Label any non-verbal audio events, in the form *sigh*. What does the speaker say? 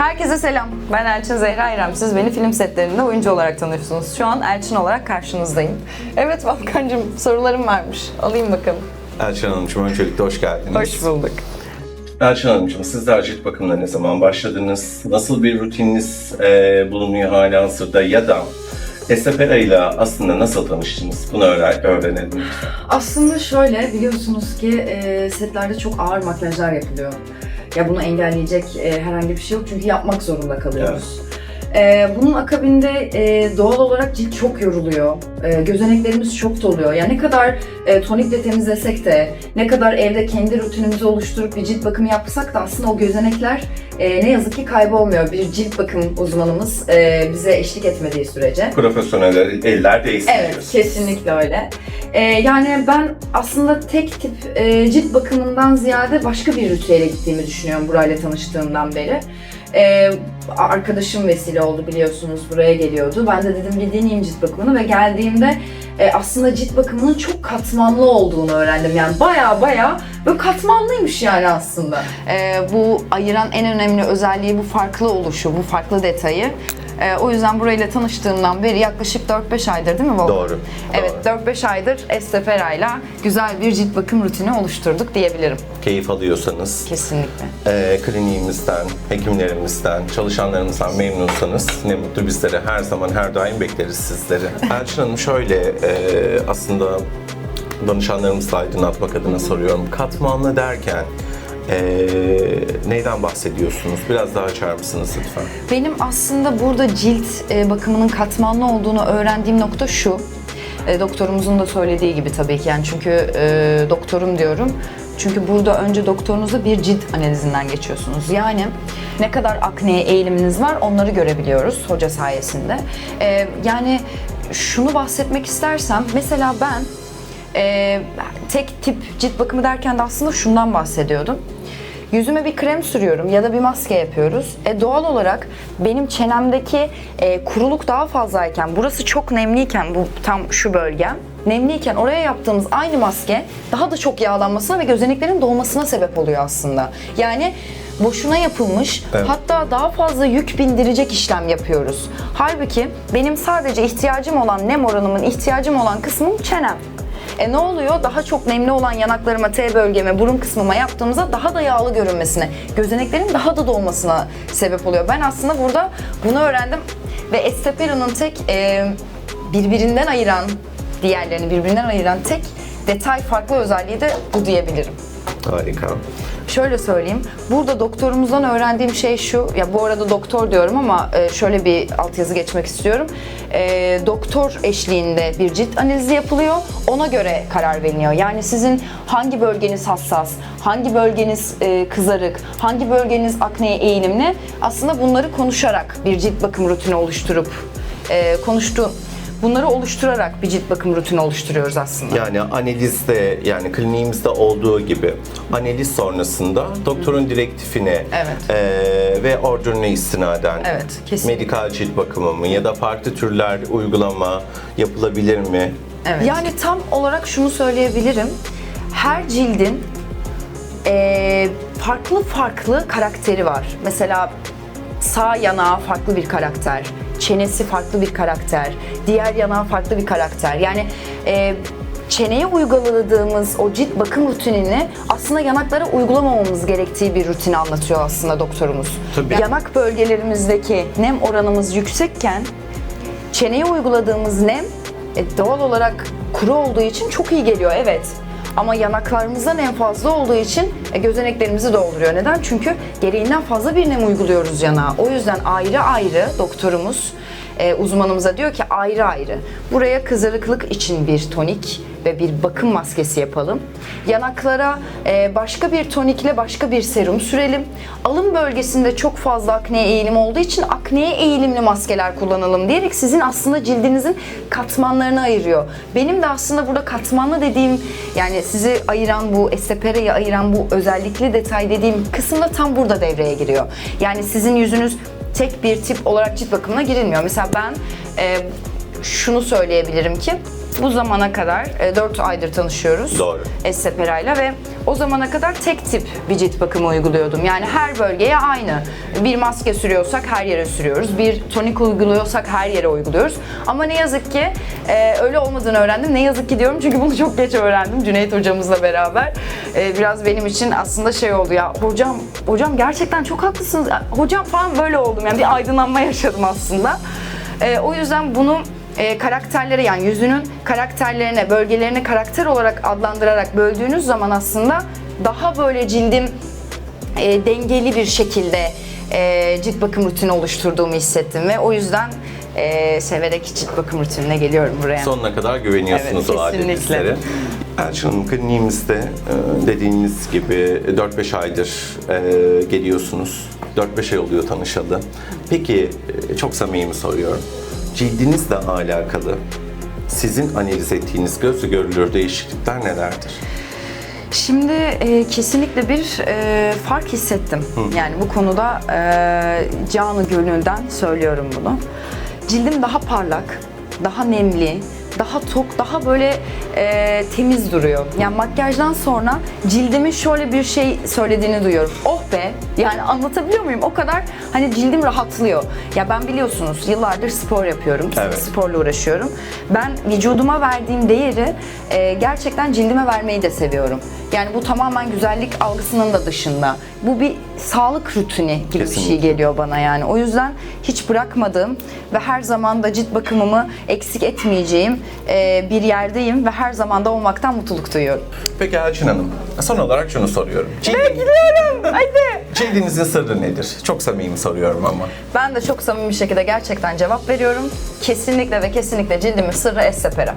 Herkese selam. Ben Elçin Zehra İrem. Siz beni film setlerinde oyuncu olarak tanıyorsunuz. Şu an Elçin olarak karşınızdayım. Evet Volkan'cığım sorularım varmış. Alayım bakalım. Elçin Hanımcığım öncelikle hoş geldiniz. Hoş bulduk. Elçin Hanımcığım sizler cilt bakımına ne zaman başladınız? Nasıl bir rutininiz e, bulunuyor hali hazırda ya da Estepera ile aslında nasıl tanıştınız? Bunu öğren öğrenelim. Aslında şöyle biliyorsunuz ki e, setlerde çok ağır makyajlar yapılıyor. Ya bunu engelleyecek e, herhangi bir şey yok çünkü yapmak zorunda kalıyoruz. E, bunun akabinde e, doğal olarak cilt çok yoruluyor. E, gözeneklerimiz çok doluyor. Yani ne kadar e, tonikle temizlesek de, ne kadar evde kendi rutinimizi oluşturup bir cilt bakımı yapsak da aslında o gözenekler e, ne yazık ki kaybolmuyor. Bir cilt bakım uzmanımız e, bize eşlik etmediği sürece. Profesyonel eller değiştiriyoruz. Evet, kesinlikle öyle. Ee, yani ben aslında tek tip e, cilt bakımından ziyade başka bir ritüele gittiğimi düşünüyorum burayla tanıştığımdan beri. Ee, arkadaşım vesile oldu biliyorsunuz buraya geliyordu. Ben de dedim bir deneyeyim cilt bakımını ve geldiğimde e, aslında cilt bakımının çok katmanlı olduğunu öğrendim. Yani baya baya böyle katmanlıymış yani aslında. Ee, bu ayıran en önemli özelliği bu farklı oluşu, bu farklı detayı. Ee, o yüzden burayla tanıştığımdan beri yaklaşık 4-5 aydır değil mi Volkan? Doğru. Evet, doğru. 4-5 aydır Estefera'yla güzel bir cilt bakım rutini oluşturduk diyebilirim. Keyif alıyorsanız, Kesinlikle. e, kliniğimizden, hekimlerimizden, çalışanlarımızdan memnunsanız ne mutlu bizlere. Her zaman her daim bekleriz sizleri. *laughs* Elçin Hanım şöyle e, aslında danışanlarımızı aydınlatmak adına soruyorum. Katmanlı derken e, neyden bahsediyorsunuz? Biraz daha açar mısınız lütfen? Benim aslında burada cilt e, bakımının katmanlı olduğunu öğrendiğim nokta şu. E, doktorumuzun da söylediği gibi tabii ki yani çünkü e, doktorum diyorum. Çünkü burada önce doktorunuzla bir cilt analizinden geçiyorsunuz. Yani ne kadar akneye eğiliminiz var onları görebiliyoruz hoca sayesinde. E, yani şunu bahsetmek istersem mesela ben e, tek tip cilt bakımı derken de aslında şundan bahsediyordum. Yüzüme bir krem sürüyorum ya da bir maske yapıyoruz. E doğal olarak benim çenemdeki e, kuruluk daha fazlayken, burası çok nemliyken, bu tam şu bölgem, nemliyken oraya yaptığımız aynı maske daha da çok yağlanmasına ve gözeneklerin dolmasına sebep oluyor aslında. Yani boşuna yapılmış, Evet. hatta daha fazla yük bindirecek işlem yapıyoruz. Halbuki benim sadece ihtiyacım olan nem oranımın ihtiyacım olan kısmım çenem. E ne oluyor? Daha çok nemli olan yanaklarıma, T bölgeme, burun kısmıma yaptığımızda daha da yağlı görünmesine, gözeneklerin daha da dolmasına sebep oluyor. Ben aslında burada bunu öğrendim ve Estepera'nın tek e, birbirinden ayıran, diğerlerini birbirinden ayıran tek detay farklı özelliği de bu diyebilirim. Harika. Şöyle söyleyeyim. Burada doktorumuzdan öğrendiğim şey şu. Ya bu arada doktor diyorum ama e, şöyle bir altyazı geçmek istiyorum. E, doktor eşliğinde bir cilt analizi yapılıyor. Ona göre karar veriliyor. Yani sizin hangi bölgeniz hassas, hangi bölgeniz e, kızarık, hangi bölgeniz akneye eğilimli aslında bunları konuşarak bir cilt bakım rutini oluşturup e, konuştu bunları oluşturarak bir cilt bakım rutini oluşturuyoruz aslında. Yani analizde yani kliniğimizde olduğu gibi analiz sonrasında doktorun direktifine Evet. eee, ve ordürüne istinaden Evet, kesinlikle. medikal cilt bakımı mı ya da farklı türler uygulama yapılabilir mi? Evet. Yani tam olarak şunu söyleyebilirim. Her cildin eee, farklı farklı karakteri var. Mesela sağ yanağı farklı bir karakter, çenesi farklı bir karakter, diğer yanağı farklı bir karakter. Yani eee, çeneye uyguladığımız o cilt bakım rutinini aslında yanaklara uygulamamamız gerektiği bir rutini anlatıyor aslında doktorumuz. Tabii. Yanak bölgelerimizdeki nem oranımız yüksekken çeneye uyguladığımız nem e, doğal olarak kuru olduğu için çok iyi geliyor evet. Ama yanaklarımızda nem fazla olduğu için e, gözeneklerimizi dolduruyor. Neden? Çünkü gereğinden fazla bir nem uyguluyoruz yanağa. O yüzden ayrı ayrı doktorumuz e, uzmanımıza diyor ki ayrı ayrı. Buraya kızarıklık için bir tonik ve bir bakım maskesi yapalım. Yanaklara e, başka bir tonikle başka bir serum sürelim. Alın bölgesinde çok fazla akneye eğilim olduğu için akneye eğilimli maskeler kullanalım diyerek sizin aslında cildinizin katmanlarını ayırıyor. Benim de aslında burada katmanlı dediğim yani sizi ayıran bu esteperayı ayıran bu özellikli detay dediğim kısım da tam burada devreye giriyor. Yani sizin yüzünüz tek bir tip olarak cilt bakımına girilmiyor. Mesela ben e, şunu söyleyebilirim ki bu zamana kadar 4 aydır tanışıyoruz. Doğru. Essepera'yla ve o zamana kadar tek tip bir cilt bakımı uyguluyordum. Yani her bölgeye aynı. Bir maske sürüyorsak her yere sürüyoruz. Bir tonik uyguluyorsak her yere uyguluyoruz. Ama ne yazık ki e, öyle olmadığını öğrendim. Ne yazık ki diyorum çünkü bunu çok geç öğrendim Cüneyt hocamızla beraber. E, biraz benim için aslında şey oldu ya hocam hocam gerçekten çok haklısınız. Hocam falan böyle oldum yani bir aydınlanma yaşadım aslında. E, o yüzden bunu e, karakterlere yani yüzünün karakterlerine, bölgelerine karakter olarak adlandırarak böldüğünüz zaman aslında daha böyle cildim e, dengeli bir şekilde e, cilt bakım rutini oluşturduğumu hissettim ve o yüzden e, severek cilt bakım rutinine geliyorum buraya. Sonuna kadar güveniyorsunuz Evet, o kesinlikle. adetlere. Elçin Hanım kliniğimizde e, dediğiniz gibi 4-5 aydır e, geliyorsunuz. 4-5 ay oluyor tanışalı. Peki e, çok samimi soruyorum. Cildinizle alakalı sizin analiz ettiğiniz gözle görülür değişiklikler nelerdir? Şimdi e, kesinlikle bir e, fark hissettim. Yani bu konuda e, canı gönülden söylüyorum bunu. Cildim daha parlak, daha nemli, daha tok, daha böyle e, temiz duruyor. Yani makyajdan sonra cildimin şöyle bir şey söylediğini duyuyorum. Oh be! Yani anlatabiliyor muyum? O kadar hani cildim rahatlıyor. Ya ben biliyorsunuz yıllardır spor yapıyorum. Evet. Sporla uğraşıyorum. Ben vücuduma verdiğim değeri e, gerçekten cildime vermeyi de seviyorum. Yani bu tamamen güzellik algısının da dışında. Bu bir sağlık rutini gibi bir şey Kesinlikle. geliyor bana yani. O yüzden hiç bırakmadığım ve her zaman da cilt bakımımı eksik etmeyeceğim e, bir yerdeyim ve her zaman da olmaktan mutluluk duyuyorum. Peki Elçin Hanım, son olarak şunu soruyorum. Cildin, Bekliyorum. Hadi. cildinizin sırrı nedir? Çok samimi soruyorum ama. Ben de çok samimi bir şekilde gerçekten cevap veriyorum. Kesinlikle ve kesinlikle cildimin sırrı Essepera.